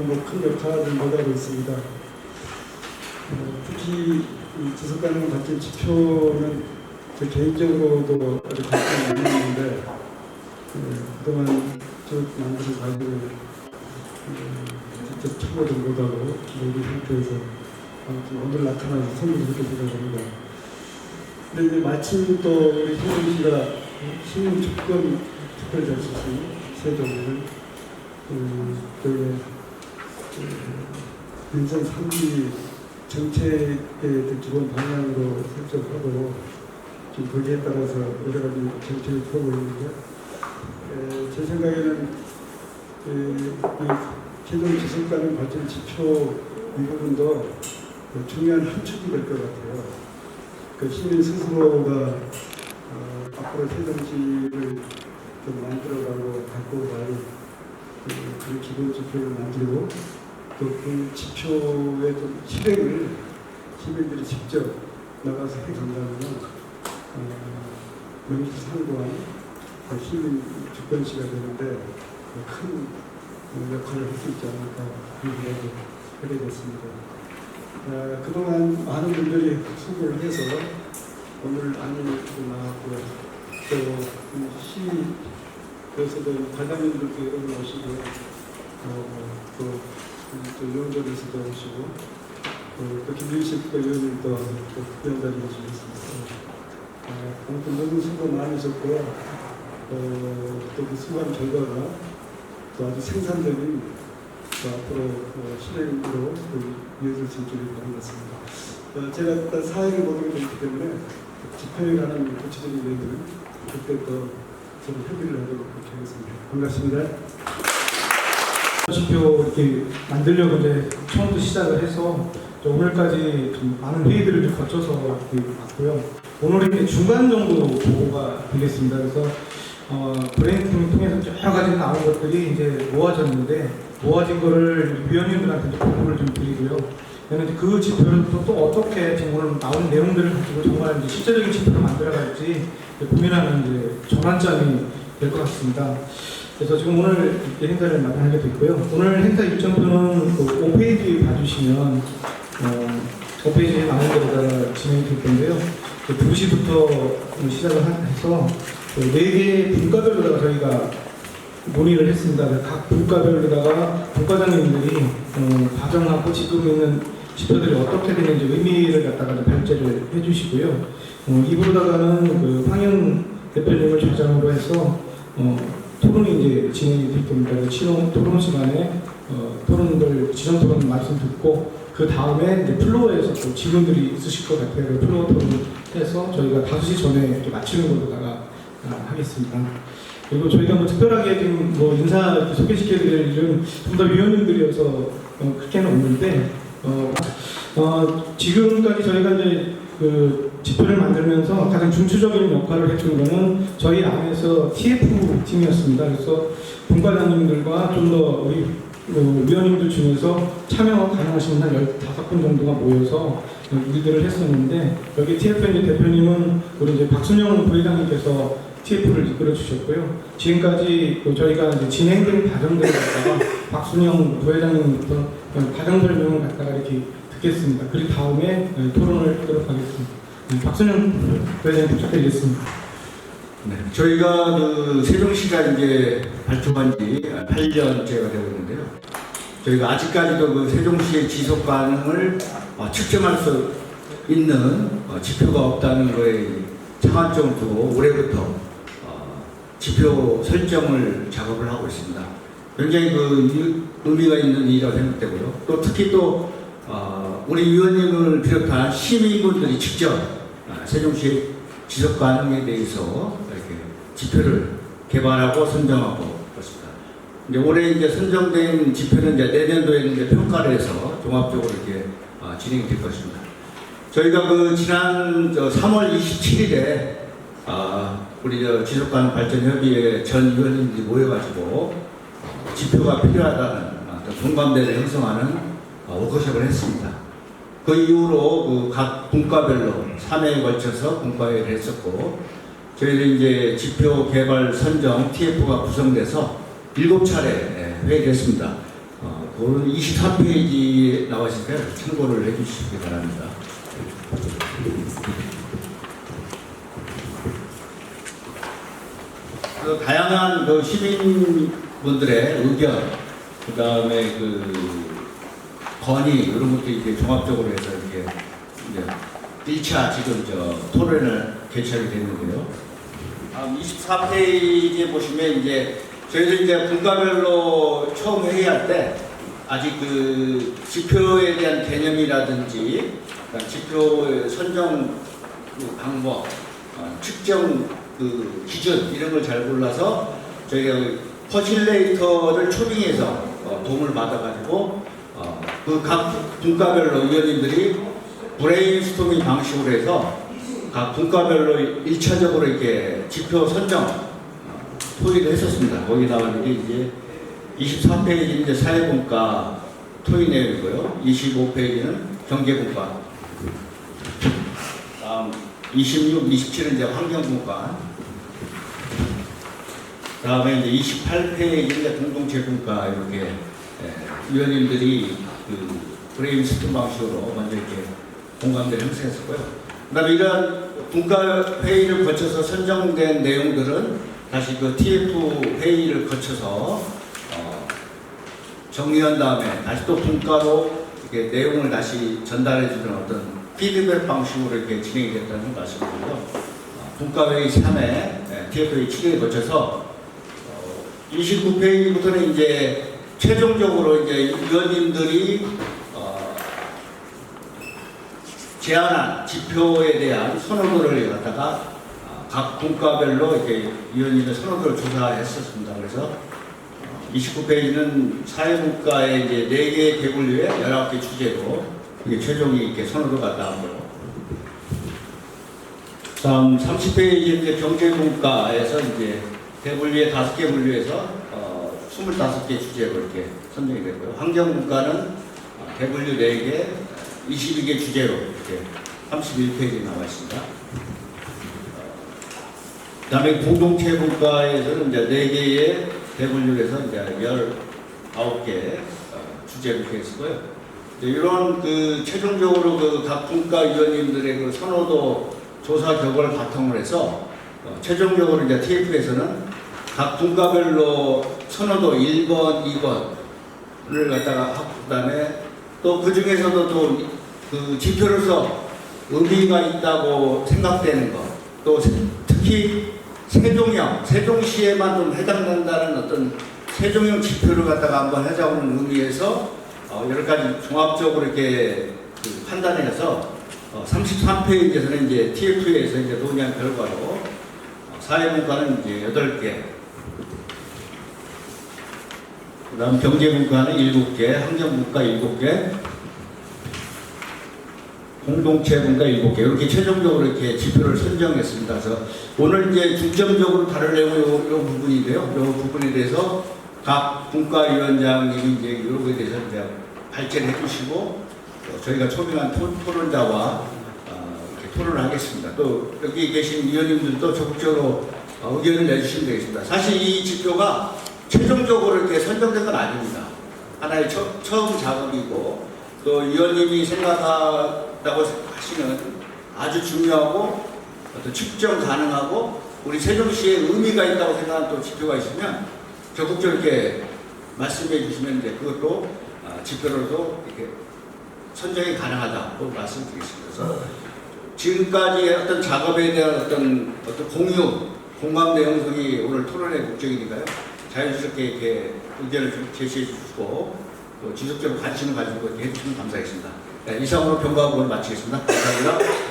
많은 뭐큰 역할을 못하고 있습니다. 어, 특히 이 지속가능 발전 지표는 저 개인적으로도 아주 관심이 있는데 어, 그동안 쭉 만드는 과정을 어, 직접 참고도 못하고 모든 상태에서 아무튼 오늘 나타나서 그렇게 생각합니다. 근데 이제 마침 또 우리 세종 씨가 신흥 주권 특별자치신 세종을 음, 그 민선 3기 정책의 기본 방향으로 설정하고 지금 거기에 따라서 여러 가지 정책을 펴고 있는데 에, 제 생각에는 에, 이 최종 지속가능 발전 지표 이 부분도 그 중요한 한 축이 될 것 같아요. 그 시민 스스로가 어, 앞으로 세정시를 좀 만들어가고 갖고 갈 그, 그 기본 지표를 만들고 또 그 지표의 좀 실행을 시민들이 직접 나가서 해간다면 어, 명실상부한 그 시민 주권시가 되는데 큰 어, 역할을 할 수 있지 않을까 그런 생각을 하게 됐습니다. 어, 그동안 많은 분들이 수고를 해서 오늘 안일도 나왔고 또시 그래서도 관장님들께 오늘 오시고 어, 또, 음, 또 용전에서도 오시고 어, 또 김윤식 의원님도 또 특별 자리에 오셨습니다. 어, 아무튼 너무 수고 많으셨고요. 어, 또그 수고한 결과가 또 아주 생산적인 또 앞으로 어, 실행으로 또 이어질 수 있기를 바라겠습니다. 어, 제가 일단 사회를 모르게 됐기 때문에 집회에 관한 구체적인 얘기는 그때 또 서로 협의를 하도록 하겠습니다. 반갑습니다. 지표 이렇게 만들려고 이제 처음부터 시작을 해서 또 오늘까지 좀 많은 회의들을 좀 거쳐서 이렇게 왔고요. 오늘은 이제 중간 정도 보고가 되겠습니다. 그래서 어, 브레인팅을 통해서 여러 가지 나온 것들이 이제 모아졌는데 모아진 거를 위원님들한테 보고를 좀 드리고요. 그 지표를 또, 또 어떻게 오늘 나온 내용들을 가지고 정말 이제 실제적인 지표를 만들어갈지 고민하는 이제 전환점이 될 것 같습니다. 그래서 지금 오늘 행사를 마련하게 됐고요. 오늘 행사 일정표는 그 5페이지 봐주시면 어, 5페이지에 나온 대로다가 진행이 될 건데요. 그 2시부터 시작을 하- 해서 그 4개 분과별로다가 저희가 논의를 했습니다. 각 분과별로다가 분과장님들이 어, 과정하고 지금 있는 지표들이 어떻게 되는지 의미를 갖다가 좀 발제를 해주시고요. 어, 이부로다가는 그 황현 대표님을 좌장으로 해서 어, 토론이 이제 진행이 될 겁니다. 치료 토론 시간에 어, 토론들 지정 토론 말씀 듣고 그 다음에 이제 플로어에서 또 질문들이 있으실 것 같아요. 플로어 토론해서 저희가 5시 전에 이렇게 마치는 걸로다가 아, 하겠습니다. 그리고 저희가 뭐 특별하게 지금 뭐 인사 소개시켜드릴 일은 좀 더 위원님들이어서 어, 그렇게는 없는데 어, 어, 지금까지 저희가 이제 그 지표를 만들면서 가장 중추적인 역할을 해준 거는 저희 안에서 TF 팀이었습니다. 그래서 분과장님들과 좀 더 우리 그 위원님들 중에서 참여 가능하신 한 15분 정도가 모여서 우리들을 했었는데 여기 TFN 대표님은 우리 이제 박순영 부회장님께서 TF를 이끌어 주셨고요. 지금까지 그 저희가 진행된 과정들을 갖다가 박순영 부회장님부터 과정 설명을 갖다가 이렇게 듣겠습니다. 그 다음에 네, 토론을 하도록 하겠습니다. 네, 박순영 부회장님 부탁드리겠습니다. 네, 저희가 그 세종시가 이제 발족한 지 8년째가 되고 있는데요. 저희가 아직까지도 그 세종시의 지속 가능을 어, 측정할 수 있는 어, 지표가 없다는 거에 두고 올해부터 어, 지표 설정을 작업을 하고 있습니다. 굉장히 그 유- 의미가 있는 일이라고 생각되고요. 또 특히 또 어, 우리 위원님을 비롯한 시민분들이 직접 어, 세종시의 지속 가능에 대해서 이렇게 지표를 개발하고 선정하고 그렇습니다. 이제 올해 이제 선정된 지표는 이제 내년도에 이제 평가를 해서 종합적으로 이렇게 어, 진행이 될 것입니다. 저희가 그 지난 저 3월 27일에 아, 우리 저 지속가능 발전 협의회 전 위원님들이 모여가지고 어, 지표가 필요하다는 공감대를 형성하는 어, 워크숍을 했습니다. 그 이후로 그 각 분과별로 3회에 걸쳐서 분과회를 했었고 저희는 이제 지표 개발 선정 TF가 구성돼서 7차례 회의를 했습니다. 어, 오늘 23페이지에 나와 있으니까 참고를 해주시기 바랍니다. 그 다양한 그 시민분들의 의견, 그 다음에 그 건의 이런 것도 이렇게 종합적으로 해서 이렇게 이제 1차 지금 저 토론을 개최하게 됐는데요. 다음 24페이지에 보시면 이제 저희들 이제 분과별로 처음 회의할 때 아직 그 지표에 대한 개념이라든지 그다음 지표 선정 그 방법, 어, 측정 그 기준 이런 걸 잘 몰라서 저희가 퍼실레이터를 초빙해서 어, 도움을 받아가지고 어, 그각 분과별로 의원님들이 브레인스토밍 방식으로 해서 각 분과별로 일차적으로 이렇게 지표 선정 어, 토의를 했었습니다. 거기 나오는 게 이제 23페이지는 이제 사회분과 토의 내용이고요. 25페이지는 경제분과 다음 26, 27은 이제 환경분과 다음에 이제 28페이지 이제 공동체분과 이렇게 예, 위원님들이 그 브레인스토 방식으로 먼저 이렇게 공감대를 형성했었고요. 그다음에 이런 분과 회의를 거쳐서 선정된 내용들은 다시 그 TF 회의를 거쳐서 어, 정리한 다음에 다시 또 분과로 이렇게 내용을 다시 전달해주는 어떤 피드백 방식으로 이렇게 진행이 됐다는 말씀이고요. 어, 분과 회의 3회, TF회의 7회에 거쳐서 29페이지부터는 이제 최종적으로 이제 위원님들이 어, 제안한 지표에 대한 선호도를 갖다가 어, 각 분과별로 이렇게 위원님의 선호도를 조사했었습니다. 그래서 29페이지는 사회분과의 이제 4개 대분류에 19개 주제로 이게 최종이 이렇게 선호도가 나오고요. 다음 30페이지 이제 경제분과에서 이제 대분류에 5개 분류해서 어, 25개 주제로 이렇게 선정이 됐고요. 환경분과는 어, 대분류 4개, 22개 주제로 이렇게 31페이지에 나와 있습니다. 그 다음에 공동체 분과에서는 이제 4개의 대분류에서 이제 19개 어, 주제로 이렇게 했고요. 이런 그 최종적으로 그 각 분과 위원님들의 그 선호도 조사 결과를 바탕으로 해서 어, 최종적으로 이제 TF에서는 각 분과별로 선호도 1번, 2번을 갖다가 하고 그다음에 또 그 중에서도 또 그 지표로서 의미가 있다고 생각되는 것, 또 세- 특히 세종형, 세종시에만 좀 해당된다는 어떤 세종형 지표를 갖다가 한번 하자고는 의미에서 어, 여러 가지 종합적으로 이렇게 그 판단해서 어, 33페이지에서는 이제 TF에서 이제 논의한 결과로 어, 사회분과는 이제 8개, 그 다음 경제분과는 7개, 환경분과 7개, 공동체 분과 7개, 이렇게 최종적으로 이렇게 지표를 선정했습니다. 그래서 오늘 이제 중점적으로 내용이 요, 요 부분인데요. 요 부분에 대해서 각 분과위원장님이 이제 이런 거에 대해서 이제 발제를 해주시고 또 저희가 초빙한 토, 토론자와 어, 토론을 하겠습니다. 또 여기 계신 위원님들도 적극적으로 어, 의견을 내주시면 되겠습니다. 사실 이 지표가 최종적으로 이렇게 선정된 건 아닙니다. 하나의 처, 처음 작업이고 또 위원님이 생각한다고 하시는 아주 중요하고 어떤 측정 가능하고 우리 세종시에 의미가 있다고 생각하는 또 지표가 있으면 적극적으로 이렇게 말씀해 주시면 이제 그것도 아, 지표로도 이렇게 선정이 가능하다고 말씀드리겠습니다. 그래서 지금까지 어떤 작업에 대한 어떤 어떤 공유, 공감 내용들이 오늘 토론의 목적이니까요. 자연스럽게 이렇게 의견을 좀 제시해 주시고 또 지속적으로 관심을 가지고 이렇게 해주시면 감사하겠습니다. 네, 이상으로 병과학을 마치겠습니다. 감사합니다.